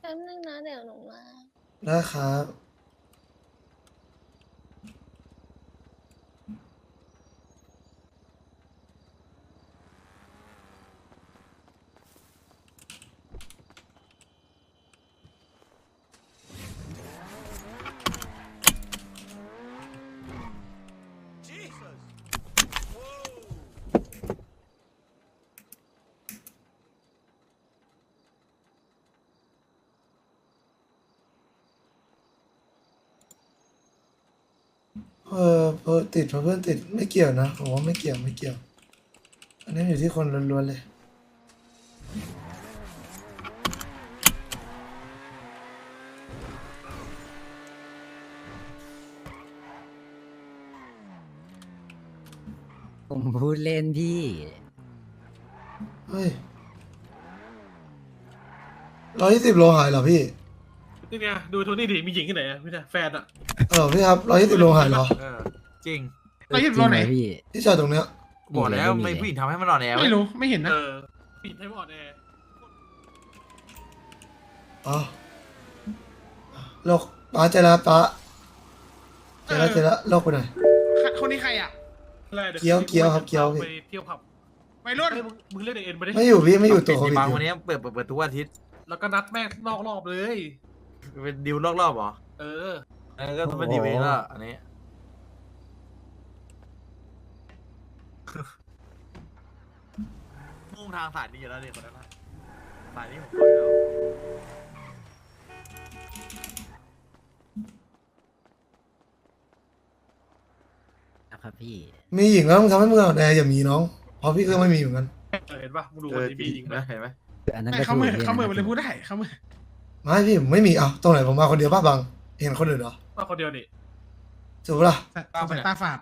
แป๊บนึงนะเดี๋ยวหนูมา ได้ครับ เออเพอติดเพราะเพื่อนติดไม่เกี่ยวนะผมว่าไม่เกี่ยวไม่เกี่ยว อันนี้อยู่ที่คนล้วนๆเลยผมพูดเล่นพี่ เฮ้ยร้อยยี่สิบโลหายเหรอพี่ นี่ไงดูโทนี่ดิมีหญิงที่ไหนอะพี่นะแฟนอะเออพี่ครับร้อยยี่สิบโลหายเหรอเออจริงร้อยยี่สิบจโลริงไหนมพี่ ที่จอดตรงเนี้ยบอกแล้วมีเลยไม่ผู้หญิงทำให้มันนอนแอร์ไม่รู้ ไม่เห็นนะ เออปิดให้หมดแอร์อ๋อโลกป้าเจอแล้วป้าเจอแล้วเจอแล้วโลกไปหน่อย คนนี้ใครอะอะไรดี๋เกี้ยวเกี้ยวครับเกี้ยวพี่ ไปเที่ยวผับวัยรุ่นเฮ้ยมึงมึงเรียกเด็กเอ็นไปดิไม่อยู่พี่ไม่อยู่ตัวโคจริวิงดบางอยู่วันนี้เปิดเปิดเปิดทุกวันอาทิตย์แล้วก็นัดแม่งนอกรอบเลย เป็นดิวรอบๆเหรอเออเออก็เป็นดีเวย์แล้วอันนี้ มุ่งทางสายนี้อยู่แล้วเนี่ยคนนั้นน่ะสายนี้ผมเข้าอยู่แล้วนะครับพี่ มีหญิงแล้วมึงทำให้มึงอ่อนแออย่ามีน้องเพราะพี่ก็ไม่มีเหมือนกัน เออเห็นปะมึงดูเอคนอที่จมีริงหญิงนะนะเห็นไหมอันนั้นไม่ก็เขาถูกมือพี่เขามือมันเลยนะพูดได้เขามือ ไม่พี่ผมไม่มีอะตรงไหนผมมาคนเดียวป้าบัง เห็นคนอื่นเหรอว่าคนเดียวนี่ถูกปะล่ะแต่สายตาฝาด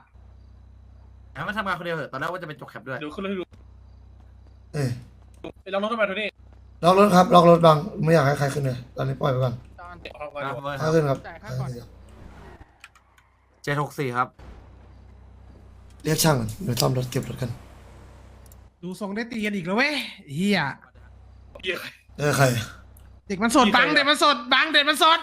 งั้นมาทำงานคนเดียวเถอะตอนแรกว่าจะเป็นจกแคปด้วยดูขึ้นเลยดูเออไปลองรถทำไมโทนี่ล็อกรถครับล็อกรถบังไม่อยากให้ใครขึ้นเลยตอนนี้ปล่อยไปก่อนเอาไปนะดูเบอร์คถ้ารับขึ้นครับจ่ายค่าก่อนเจ็ดหกสี่ครับ เรียกช่างก่อนเดี๋ยวซ่อมรถเก็บรถกันดูทรงได้ตีกันอีกแล้วเว้ยเฮียเหี้ยเออใคร เด็กมันสดบังเด็กมันสดบังเด็กมันสด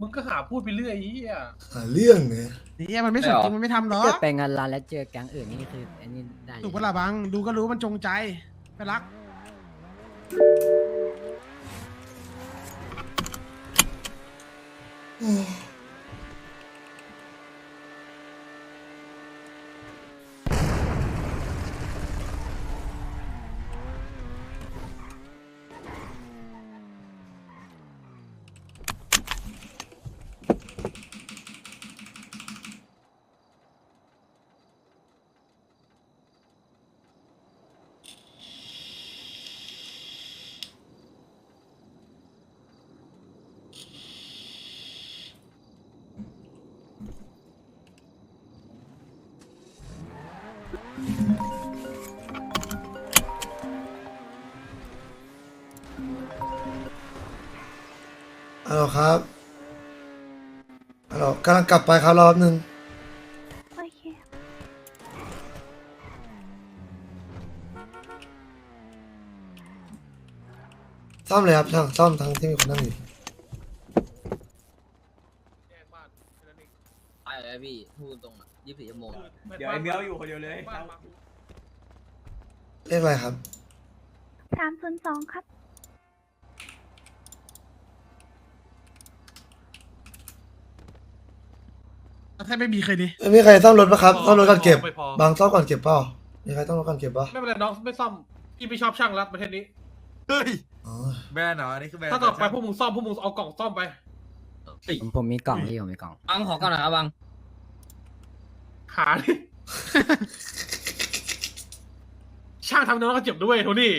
มึงก็หาพูดไปเรื่อยไอ้เหี้ยหาเรื่องเนี่ยเฮียมันไม่สดจริงมันไม่ทำหรอเกิดกไปงานร้านแล้วเจอแก๊งอื่นนี่คืออันนี้ได้ถูกปะล่ะบังดูก็รู้มันจงใจไปรัก ฮัลโหลครับฮัลโหลกำลังกลับไปครับรอบนึงโอเคซ่อมเลยครับช่างซ่อมทั้งที่มีคนนั่งอยู่แยกบ้านแค่นั้น เองไปเลยพี่พูดตรงอะยี่สิบสี่ชั่วโมงเดี๋ยวไอ้เมียวอยู่คนเดียวเลยบ้านมาเรียกอะไรครับ สามศูนย์สองครับ ถ้าไม่มีเคยดิไม่มีใครซ่อมรถปะครับพอซ่อมรถก่อนเก็บ ไม่พอบางซ่อมก่อนเก็บเปล่ามีใครซ่อมรถก่อนเก็บปะไม่เป็นไรน้องไม่ซ่อมพี่ไม่ชอบช่างรัดประเทศนี้ เฮ้ยอ๋อแบรนด์เหรออันนี้คือแบรนด์ถ้าต่อไปพวกมึงซ่อมพวกมึงเอากล่องซ่อมไป ผมผมมีกล่องพี่ผมมีกล่อง บังขอก่อนนะครับบังหาดิ ช่างทำน้องก็เจ็บด้วยโทนี่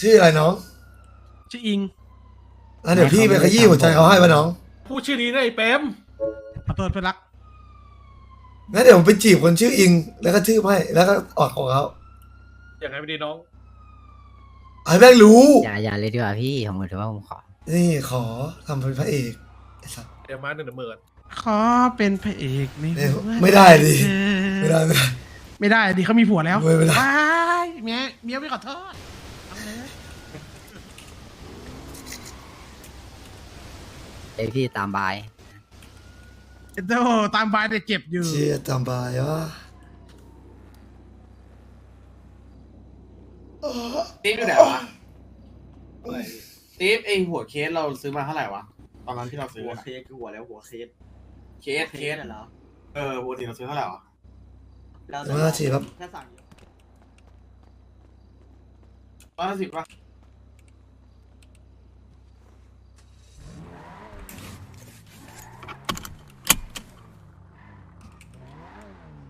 ชื่ออะไรน้องชื่ออิงอะเดี๋ยวพี่ไปขยี้หัวใจเขาให้ปะน้องพูดชื่อนี้ได้ไอ้เปมขอโทษเพื่อนรัก งั้นเดี๋ยวผมไปจีบคนชื่ออิง แล้วก็ชื่อให้แล้วก็ออกของเขาอย่างไรไม่ดีน้องไอ้แม่งรู้ อย่าอย่าเลยดีกว่าพี่ผมถือว่าผมขอ นี่ขอทำเป็นพระเอกไอ้สัสเดี๋ยวมาหนึ่งหมื่นขอเป็นพระเอกในเอ้ยหัวไม่ได้ดิใจไม่ได้ไม่ได้ ไม่ได้ดิเขามีผัวแล้วไม่ได้ว้ายเมียเมียไม่ขอโทษเอาเลยไอพี่ตามบาย เอ็นโตตามบายแต่เจ็บอยู่ เชียตามบายวะติ๊บอยู่ไหนวะ ติ๊บไอหัวเคสเราซื้อมาเท่าไหร่วะ ตอนนั้นที่เราซื้อหัวน่ะเคสคือหัวแล้วหัวเคสเคสเคสเหรอเออปกติเราซื้อเท่าไหร่วะแล้วเมื่อฉีดครับ ถ้าสั่งร้อยห้าสิบป่ะ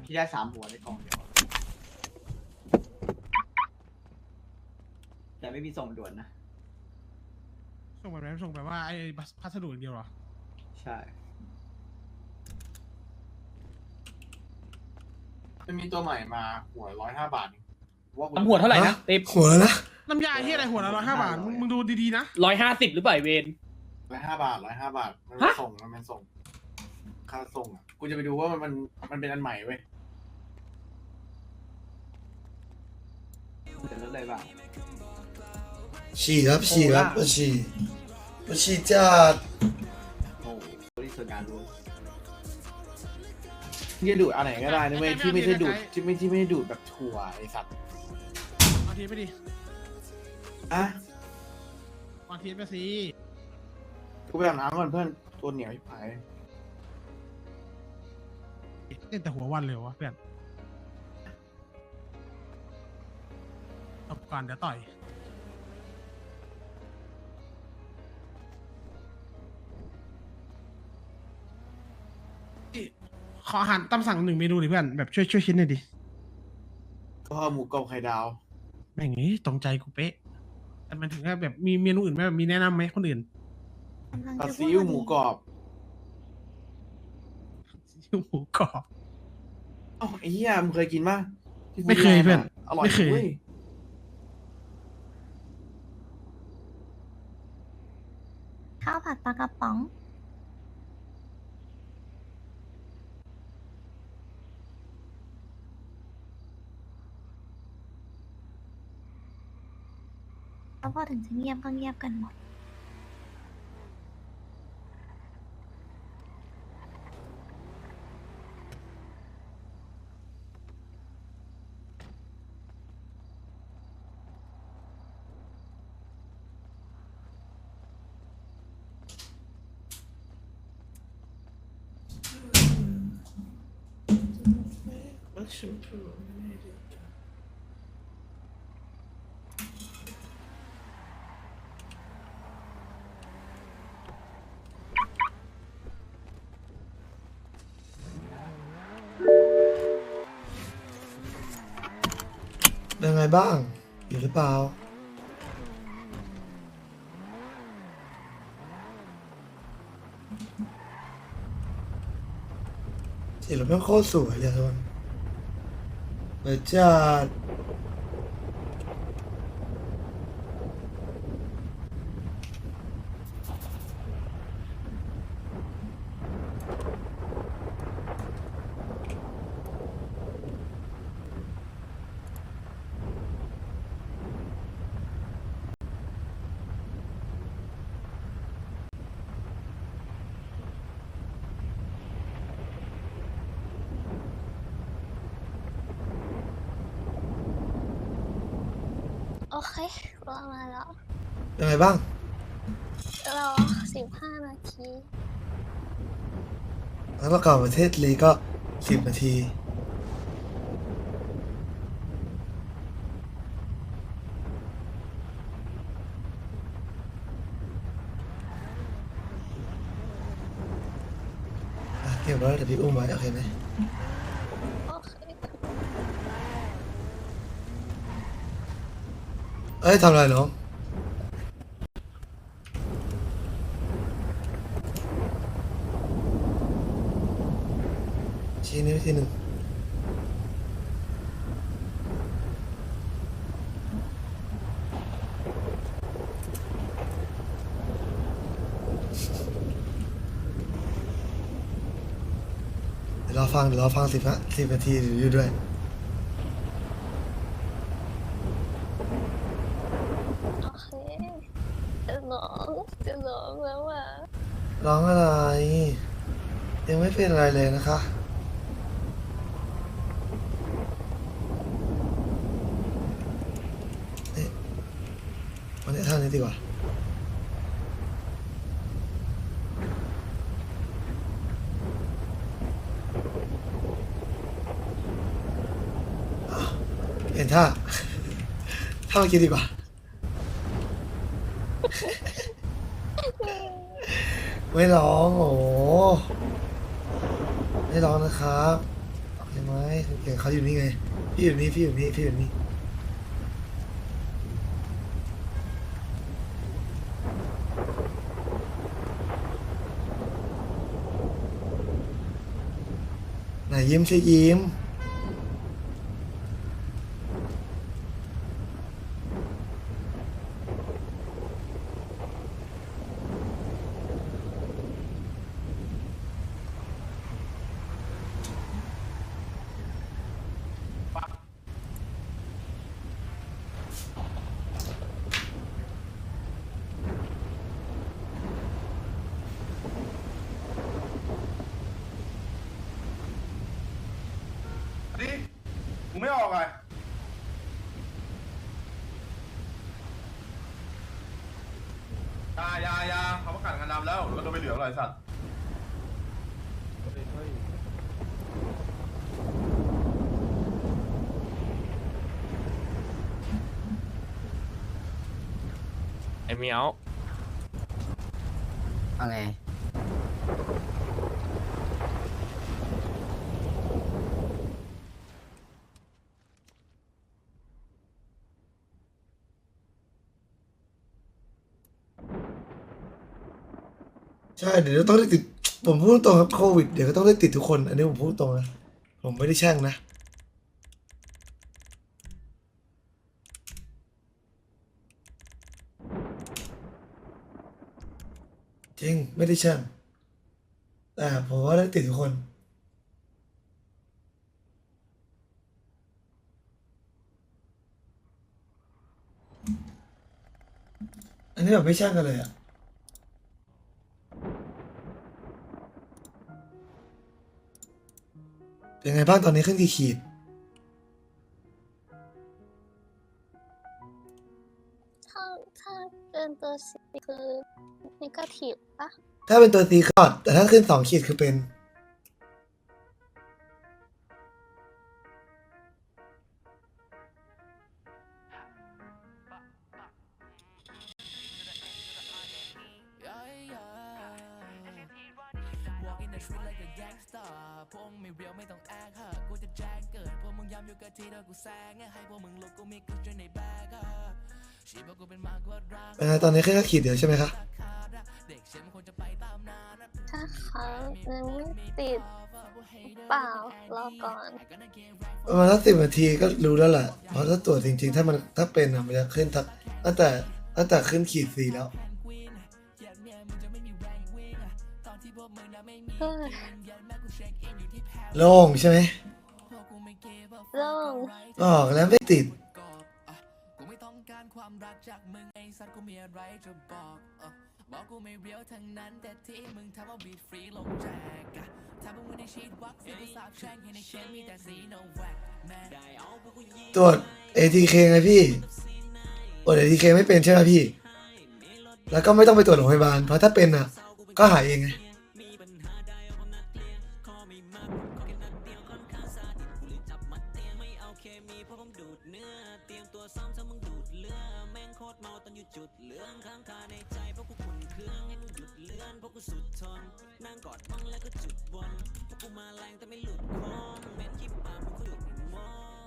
พี่ได้สามหัวในกล่องเดียวแต่ไม่มีส่งด่วนนะ ส่งแบบไหนส่งแบบว่าไอ้พัสดุอย่างเดียวเหรอ ใช่ มันมีตัวใหม่มาหัวร้อยห้าบาทเองว่ากูทำหัวเท่าไหร่นะติ๊บหัวแล้วนะน้ำยาที่อะไรหัวละร้อยห้าบาทมึงมึงดูดีๆนะร้อยห้าสิบหรือเปล่าไอ้เวน ร้อยห้าบาทร้อยห้าบาท มันเป็นฮะ ส่งมันเป็นส่ง ค่าส่งอะ กูจะไปดูว่ามันมันมันเป็นอันใหม่เว้ยเดี๋ยวรถเลยเปล่า ฉี่ครับฉี่ครับมาฉี่มาฉี่จัดโอ้โหบริสุทธิ์การรู้ที่จะดูดอันไหนก็ได้นะเว้ยที่ไม่ใช่ดูดที่ไม่ที่ไม่ได้ดูดแบบถั่วไอสัตว์เอาทีไปดิอะเอาทีไปสิกูไปอาบน้ำก่อนเพื่อนตัวเหนียวที่ผายเล่นแต่หัววันเลยวะเพื่อนตบก่อนเดี๋ยวต่อย ขออาหารตามสั่งหนึ่งเมนูดิเพื่อนแบบช่วยช่วยชิ้นหน่อยดิก็หมูกรอบไข่ดาวแม่งนี้ตรงใจกูเป๊ะแต่มันถึงแค่แบบมีเมนูอื่นไหมแบบมีแนะนำไหมคนอื่นกำลังผัดจะซีอิ๊วหมูกรอบหมูกรอบ อ๋อไอ้เหี้ยมึงเคยกินป่ะที่ไม่เคยเพื่อนอร่อยไม่เคยเว้ยข้าวผัดปลากระป๋อง แล้วพอถึงจะเงียบก็เงียบกันหมดเป็ บ้าง อยู่หรือเปล่า สีรถแม่งโคตรสวยเลยทุกคนเปิดจัด เครอมาแล้วเป็นไงบ้าง รอสิบห้านาทีแล้วประกอบประเทศลีก็สิบนาที อะเก็บไว้เดี๋ยวพี่อุ้มไว้โอเคไหม โอเค เอ้ยทำอะไรน้องชี้นิ้วทีหนึ่งเดี๋ยวรอฟังเดี๋ยวรอฟังสิบนะสิบนาทีอยู่ด้วย โอเคจะ ร้องอะไร ยังไม่เป็นอะไรเลยนะคะ นี่วันนี้ท่านี้ดีกว่าเห็นท่าท่าเมื่อกี้ดีกว่า ไม่ร้องโอ้โหไม่ร้องนะครับเห็นไหมเก่งเขาอยู่นี่ไง พี่อยู่นี่พี่อยู่นี่พี่อยู่นี่ไหนยิ้มใช่ยิ้ม ดิมึงไม่ออกอะ ยายายาเขาประกาศงานดำแล้วเราโดนไปเหลืองเลยสัตว์ไอ้เมียวอะไร ใช่เดี๋ยวต้องได้ติด ผมพูดตรงครับโควิดเดี๋ยวก็ต้องได้ติดทุกคน อันนี้ผมพูดตรงนะผมไม่ได้แช่งนะ จริงไม่ได้แช่งแต่ผมว่าได้ติดทุกคนอันนี้แบบไม่แช่งกันเลยอะ เป็นไงบ้างตอนนี้ขึ้นกี่ขีด ถ้าถ้าเป็นตัวสีคือนิเกทีฟปะถ้าเป็นตัวตีคอดแต่ถ้าขึ้นสองขีดคือเป็น เป็นไงตอนนี้แค่ขีดเดียวใช่ไหมคะถ้าเขายังไม่ติดเปล่ารอก่อนประมาณสักสิบนาทีก็รู้แล้วแหละเพราะถ้าตรวจจริง ๆ ถ้ามันถ้าเป็นอะมันจะขึ้นทักตั้งแต่ตั้งแต่ขึ้นขีดสี่แล้วเฮ้ย โล่งใช่ไหมโล่งบอกแล้วไม่ติดตรวจ ATK ไงพี่ตรวจ ATK ไม่เป็นใช่ไหมพี่ แล้วก็ไม่ต้องไปตรวจโรงพยาบาลเพราะถ้าเป็นอะ ก็หายเองไง จุดเลื่องข้างคาในใจเพราะกูขุนเครื่องให้มึงหยุดเลื่อนเพราะกูสุดทนนั่งกอดมองแล้วก็จุดบนเพราะกูมาแรงแต่ไม่หลุดค้งแม้นขี้ปากมึก็หยุดมอง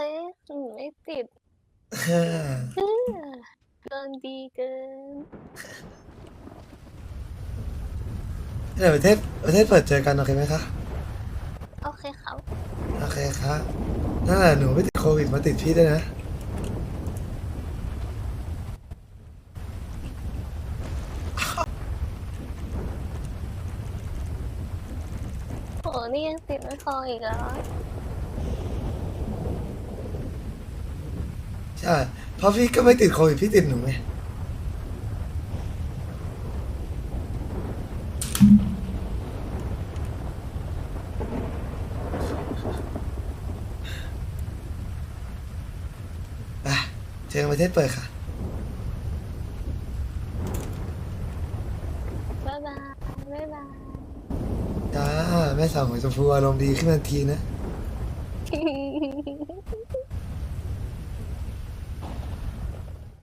ไม่ติดฮ่าเออเกินดีเกิน เดี๋ยวประเทศประเทศเปิดเจอกันโอเคไหมคะโอเคครับโอเคครับนั่นแหละหนูไม่ติดโควิดมาติดพี่ด้วยนะโหนี่ยังติดไม่พออีกเหรอ ใช่เพราะพี่ก็ไม่ติดโควิดพี่ติดหนูไงไปเจอกันประเทศเปิดค่ะ บ๊ายบายบ๊ายบาย จ้าแม่สาวหัวชมพูอารมณ์ดีขึ้นทันทีนะเ